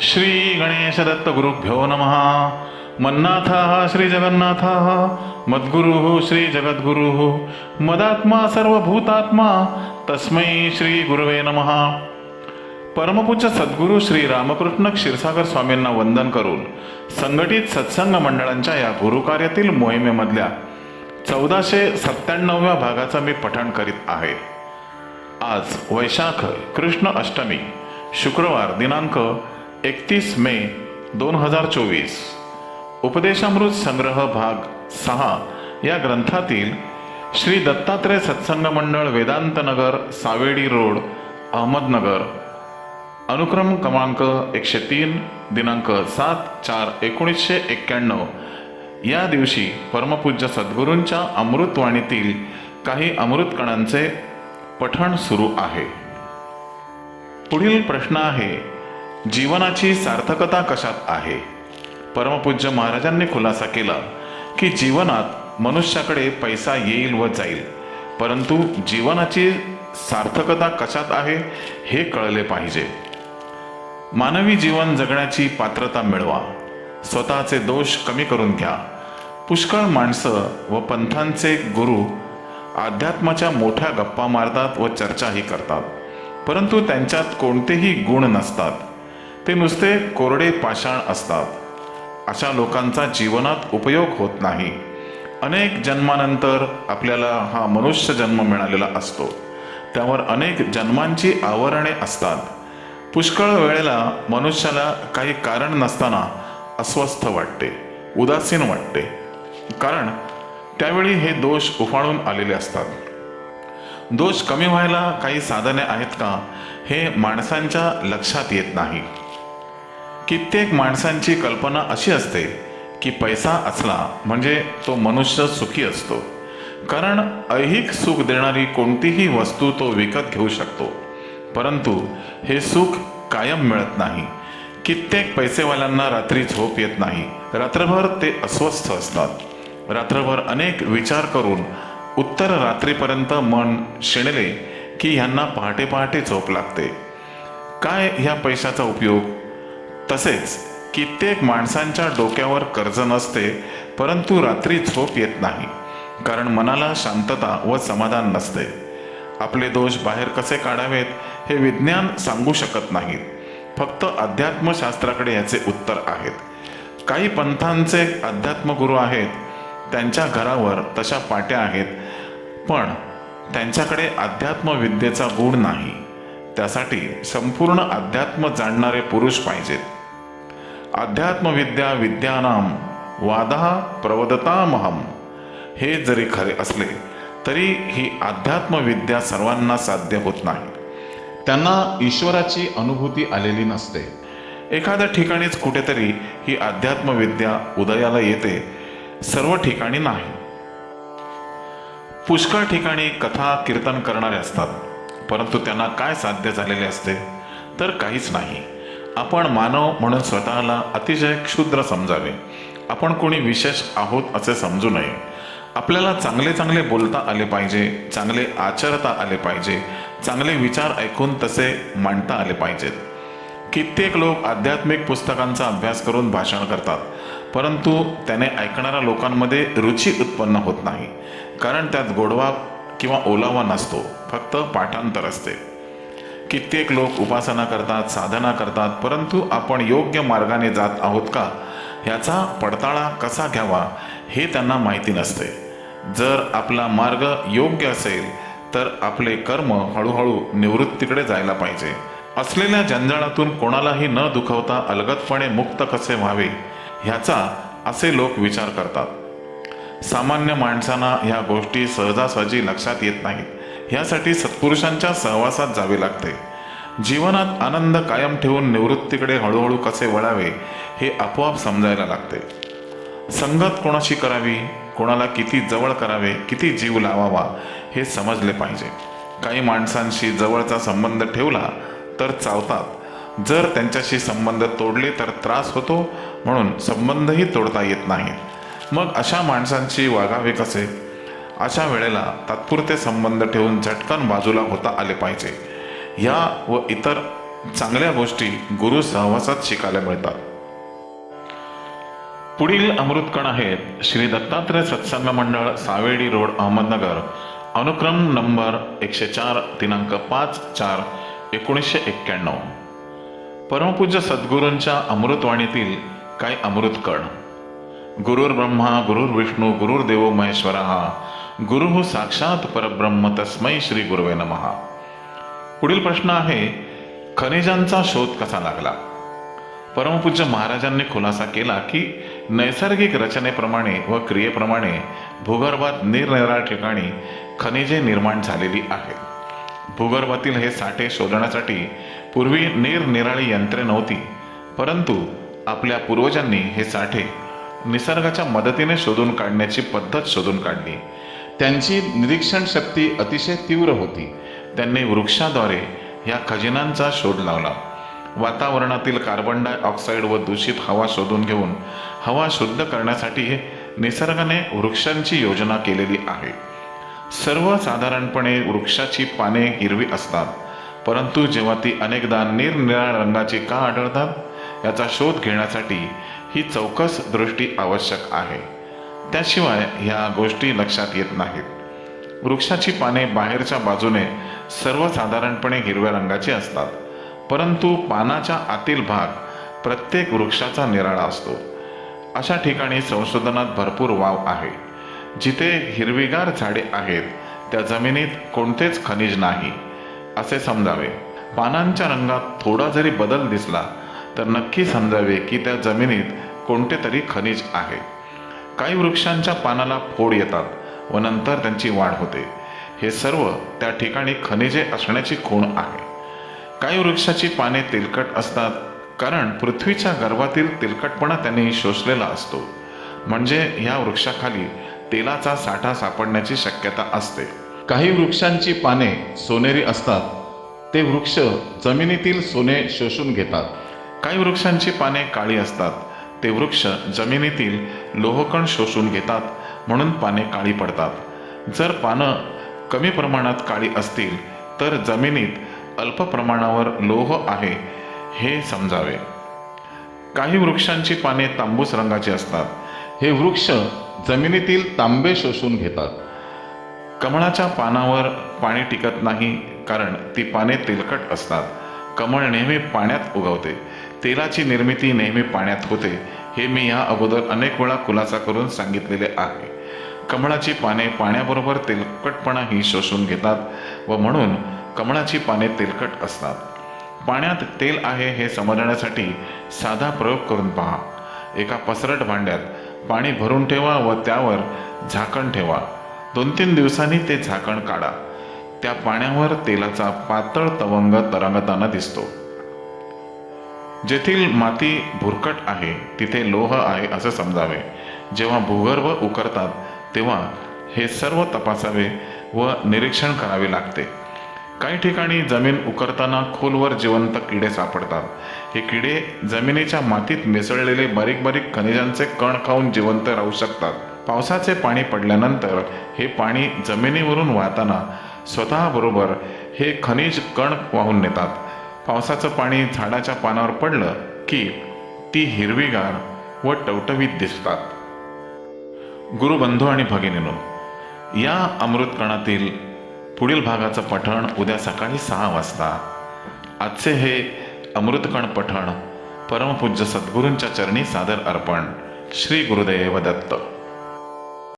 श्री गणेश दत्त गुरुभ्यो नमः। मन्नाथः श्री जगन्नाथः मद्गुरुः श्री जगद्गुरुः मदात्मा सर्वभूतात्मा तस्मै श्री गुरुवे नमः। परमपूज्य सद्गुरू श्री रामकृष्ण क्षीरसागर स्वामींना वंदन करून संघटित सत्संग मंडळांच्या या गुरुकार्यातील मोहिमेमधल्या चौदाशे सत्त्याण्णवव्या भागाचं मी पठण करीत आहे. आज वैशाख कृष्ण अष्टमी शुक्रवार दिनांक एकतीस मे दोन हजार चोवीस. उपदेशामृत संग्रह भाग सहा या ग्रंथातील श्री दत्तात्रय सत्संग मंडळ वेदांत नगर सावेडी रोड अहमदनगर. अनुक्रम क्रमांक एकशे तीन दिनांक सात चार एकोणीसशे एक्क्याण्णव. या दिवशी परमपूज्य सद्गुरूंच्या अमृतवाणीतील काही अमृतकणांचे पठण सुरू आहे. पुढील प्रश्न आहे जीवनाची सार्थकता कशात आहे? परमपूज्य महाराजांनी खुलासा केला की जीवनात मनुष्याकडे पैसा येईल व जाईल परंतु जीवनाची सार्थकता कशात आहे हे कळले पाहिजे. मानवी जीवन जगण्याची पात्रता मिळवा स्वतःचे दोष कमी करून घ्या. पुष्कळ माणसं व पंथांचे गुरु अध्यात्माच्या मोठ्या गप्पा मारतात व चर्चाही करतात परंतु त्यांच्यात कोणतेही गुण नसतात. ते नुसते कोरडे पाषाण असतात. अशा लोकांचा जीवनात उपयोग होत नाही. अनेक जन्मानंतर आपल्याला हा मनुष्य जन्म मिळालेला असतो. त्यावर अनेक जन्मांची आवरणे असतात. पुष्कळ वेळेला मनुष्याला काही कारण नसताना अस्वस्थ वाटते उदासीन वाटते. कारण त्यावेळी हे दोष उफाळून आलेले असतात. दोष कमी व्हायला काही साधने आहेत का हे माणसांच्या लक्षात येत नाही. कित्येक माणसांची कल्पना अशी असते की पैसा असला म्हणजे तो मनुष्य सुखी असतो. कारण ऐहिक सुख देणारी कोणतीही वस्तू तो विकत घेऊ शकतो. परंतु हे सुख कायम मिळत नाही. कित्येक पैसेवाल्यांना रात्री झोप येत नाही. रात्रभर ते अस्वस्थ असतात. रात्रभर अनेक विचार करून उत्तर रात्रीपर्यंत मन शिणले की ह्यांना पहाटे पहाटे झोप लागते. काय ह्या पैशाचा उपयोग? तसेच कित्येक माणसांच्या डोक्यावर कर्ज नसते परंतु रात्री झोप येत नाही कारण मनाला शांतता व समाधान नसते. आपले दोष बाहेर कसे काढावेत हे विज्ञान सांगू शकत नाहीत. फक्त अध्यात्मशास्त्राकडे याचे उत्तर आहेत. काही पंथांचे अध्यात्मगुरू आहेत त्यांच्या घरावर तशा पाट्या आहेत पण त्यांच्याकडे अध्यात्मविद्येचा गुण नाही. त्यासाठी संपूर्ण अध्यात्म जाणणारे पुरुष पाहिजेत. अध्यात्मविद्या विद्यानाम वादा प्रवदतामहम. हे जरी खरे असले तरी ही अध्यात्मविद्या सर्वांना साध्य होत नाही. त्यांना ईश्वराची अनुभूती आलेली नसते. एखाद्या ठिकाणीच कुठेतरी ही अध्यात्मविद्या उदयाला येते सर्व ठिकाणी नाही. पुष्कळ ठिकाणी कथा कीर्तन करणारे असतात परंतु त्यांना काय साध्य झालेले असते तर काहीच नाही. आपण मानव म्हणून स्वतःला अतिशय क्षुद्र समजावे. आपण कोणी विशेष आहोत असे समजू नये. आपल्याला चांगले चांगले बोलता आले पाहिजे चांगले आचरता आले पाहिजे चांगले विचार ऐकून तसे मांडता आले पाहिजेत. कित्येक लोक आध्यात्मिक पुस्तकांचा अभ्यास करून भाषण करतात परंतु त्याने ऐकणाऱ्या लोकांमध्ये रुची उत्पन्न होत नाही कारण त्यात गोडवा किंवा ओलावा नसतो फक्त पाठांतर असते. कित्येक लोक उपासना करतात साधना करतात परंतु आपण योग्य मार्गाने जात आहोत का? ह्याचा पडताळा कसा घ्यावा हे त्यांना माहिती नसते. जर आपला मार्ग योग्य असेल तर आपले कर्म हळूहळू निवृत्तीकडे जायला पाहिजे. असलेल्या जंजाळातून कोणालाही न दुखवता अलगदपणे मुक्त कसे व्हावे ह्याचा असे लोक विचार करतात. सामान्य माणसांना ह्या गोष्टी सहजासहजी लक्षात येत नाहीत. ह्यासाठी सत्पुरुषांच्या सहवासात जावे लागते. जीवनात आनंद कायम ठेवून निवृत्तीकडे हळूहळू कसे वळावे हे आपोआप समजायला लागते. संगत कोणाशी करावी कोणाला किती जवळ करावे किती जीव लावावा हे समजले पाहिजे. काही माणसांशी जवळचा संबंध ठेवला तर चावतात. जर त्यांच्याशी संबंध तोडले तर त्रास होतो म्हणून संबंधही तोडता येत नाहीत मग अशा माणसांशी वागावे कसे? अशा वेळेला तात्पुरते संबंध ठेवून झटकन बाजूला होता आले पाहिजे. या व इतर चांगल्या गोष्टी गुरु सहवासात शिकायला मिळतात. पुढील अमृतकण आहेत श्री दत्तात्रय सत्संग मंडळ सावेडी रोड अहमदनगर. अनुक्रम नंबर एकशे चार दिनांक पाच चार एकोणीसशे एक्क्याण्णव. परमपूज्य सद्गुरूंच्या अमृतवाणीतील काही अमृतकण गुरुर् ब्रह्मा गुरुर् विष्णू गुरुर्देवो महेश्वरा गुरु साक्षात परब्रह्म तस्मै श्री गुरुवे नमहा पुढील प्रश्न आहे खनिजांचा शोध कसा लागला? परमपूज्य महाराजांनी खुलासा केला की नैसर्गिक रचनेप्रमाणे व क्रियेप्रमाणे भूगर्भात निरनिराळ्या ठिकाणी खनिजे निर्माण झालेली आहेत. भूगर्भातील हे साठे शोधण्यासाठी पूर्वी निरनिराळी यंत्रे नव्हती परंतु आपल्या पूर्वजांनी हे साठे निसर्गाच्या मदतीने शोधून काढण्याची पद्धत शोधून काढली. त्यांची निरीक्षण शक्ती अतिशय तीव्र होती. त्यांनी वृक्षाद्वारे या खजिनांचा शोध लावला. वातावरणातील कार्बन डायऑक्साईड व दूषित हवा शोधून घेऊन हवा शुद्ध करण्यासाठी निसर्गाने वृक्षांची योजना केलेली आहे. सर्वसाधारणपणे वृक्षाची पाने हिरवी असतात परंतु जेव्हा ती अनेकदा निरनिराळ्या रंगाची का आढळतात याचा शोध घेण्यासाठी ही चौकस दृष्टी आवश्यक आहे. त्याशिवाय ह्या गोष्टी लक्षात येत नाहीत. वृक्षाची पाने बाहेरच्या बाजूने सर्वसाधारणपणे हिरव्या रंगाची असतात. परंतु पानाच्या आतील भाग प्रत्येक वृक्षाचा निराळा असतो. अशा ठिकाणी संशोधनात भरपूर वाव आहे. जिथे हिरवीगार झाडे आहेत त्या जमिनीत कोणतेच खनिज नाही असे समजावे. पानांच्या रंगात थोडा जरी बदल दिसला तर नक्की समजावे की त्या जमिनीत कोणते तरी खनिज आहे. काही वृक्षांच्या पानाला फोड येतात व नंतर त्यांची वाढ होते. हे सर्व त्या ठिकाणी खनिजे असण्याची खूण आहे. काही वृक्षाची पाने तेलकट असतात कारण पृथ्वीच्या गर्भातील तेलकटपणा त्यांनी शोषलेला असतो. म्हणजे ह्या वृक्षाखाली तेलाचा साठा सापडण्याची शक्यता असते. काही वृक्षांची पाने सोनेरी असतात. ते वृक्ष जमिनीतील सोने शोषून घेतात. काही वृक्षांची पाने काळी असतात. ते वृक्ष जमिनीतील लोहकण शोषून घेतात म्हणून पाने काळी पडतात. जर पानं कमी प्रमाणात काळी असतील तर जमिनीत अल्प प्रमाणावर लोह आहे हे समजावे. काही वृक्षांची पाने तांबूस रंगाची असतात. हे वृक्ष जमिनीतील तांबे शोषून घेतात. कमळाच्या पानावर पाणी टिकत नाही कारण ती पाने तेलकट असतात. कमळ नेहमी पाण्यात उगवते. तेलाची निर्मिती नेहमी पाण्यात होते हे मी या अगोदर अनेक वेळा खुलासा करून सांगितलेले आहे. कमळाची पाने पाण्याबरोबर तेलकटपणाही शोषून घेतात व म्हणून कमळाची पाने तेलकट असतात. पाण्यात तेल आहे हे समजण्यासाठी साधा प्रयोग करून पहा. एका पसरट भांड्यात पाणी भरून ठेवा व त्यावर झाकण ठेवा. दोन तीन दिवसांनी ते झाकण काढा. त्या पाण्यावर तेलाचा पातळ तवंग तरंगताना दिसतो. जेथील माती भुरकट आहे तिथे लोह आहे असं समजावे. जेव्हा भूगर्भ उकरतात तेव्हा हे सर्व तपासावे व निरीक्षण करावे लागते. काही ठिकाणी जमीन उकरताना खोलवर जिवंत किडे सापडतात. हे किडे जमिनीच्या मातीत मिसळलेले बारीक बारीक खनिजांचे कण खाऊन जिवंत राहू शकतात. पावसाचे पाणी पडल्यानंतर हे पाणी जमिनीवरून वाहताना स्वतःबरोबर हे खनिज कण वाहून नेतात. पावसाचं पाणी झाडाच्या पानावर पडलं की ती हिरवीगार व टवटवीत दिसतात. गुरुबंधू आणि भगिनीनो या अमृतकणातील पुढील भागाचं पठण उद्या सकाळी सहा वाजता. आजचे हे अमृतकण पठण परमपूज्य सद्गुरूंच्या चरणी सादर अर्पण श्री गुरुदेव दत्त.